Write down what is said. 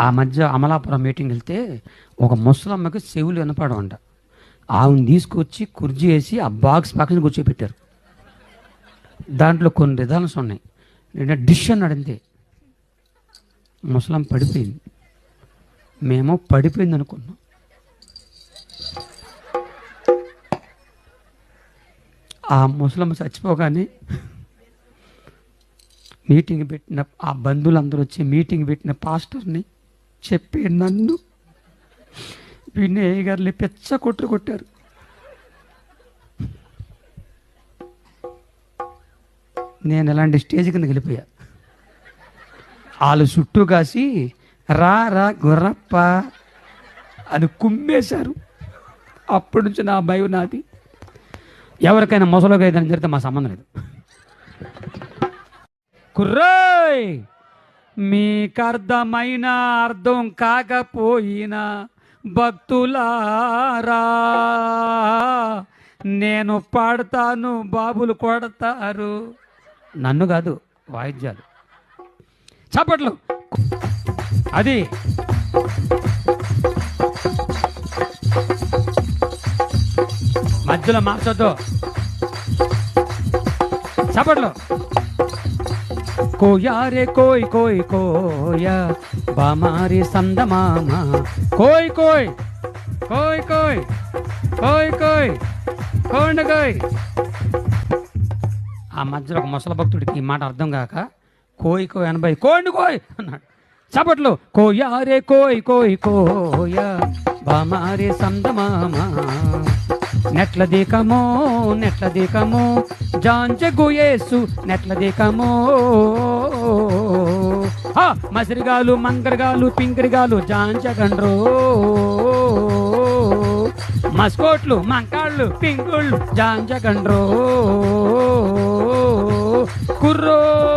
ఆ మధ్య అమలాపురం మీటింగ్ వెళ్తే ఒక ముసలమ్మకి చెవులు వినపడమంట ఆమెను తీసుకొచ్చి కుర్జీ వేసి ఆ బాక్స్ పక్కన కూర్చోబెట్టారు. దాంట్లో కొన్ని రిజల్ట్స్ ఉన్నాయి. నేను డిష్ అన్నాడు అంతే ముసలం పడిపోయింది. మేము పడిపోయింది అనుకున్నాం. ఆ ముసలమ్మ చచ్చిపోగానే మీటింగ్ పెట్టిన ఆ బంధువులందరూ వచ్చి మీటింగ్ పెట్టిన పాస్టర్ని చెప్పి నన్ను వినయ్ గారిని పెచ్చ కొట్టు కొట్టారు. నేను ఇలాంటి స్టేజ్ కింద వెళ్ళిపోయా. వాళ్ళు చుట్టూ కాసి రా రా గుర్రప్ప అని కుమ్మేశారు. అప్పటి నుంచి నా భయం నాది. ఎవరికైనా ముసలోగా ఏదైనా జరిగితే మా సంబంధం లేదు. కుర్రాయ్! మీకు అర్థమైన అర్థం కాకపోయినా భక్తులారా నేను పాడతాను బాబులు కొడతారు. నన్ను కాదు వాయిద్యాలు. చప్పట్లు. అది. మధ్యలో మార్చొద్దు. చప్పట్లు. కోయారే కోయ్ కోయ్ కోయ బామారి సందమామ. కోయ్ కోయ్ కోయ్ కోయ్ కోయ్ కోయ్ కోండ కోయ్. ఆ మధ్యలో ఒక ముసల భక్తుడికి ఈ మాట అర్థం కాక కోయ్ కోయ్ అనబై కోండి కోయ్ అన్నాడు. చప్పట్లు కోయారే కోయ్ కోయ్ కోయ బామారి సందమామ. నెట్ల దీకమో నెట్ల దీకమో జాంచెగుయేసు నెట్ల దీకమో. మసిరిగాలు మంకరగాలు పింకరిగాలు జాంచగండ్రో మస్కోట్లు మంకాళ్ళు పింకుళ్ళు జాంచగండ్రో కుర్రో.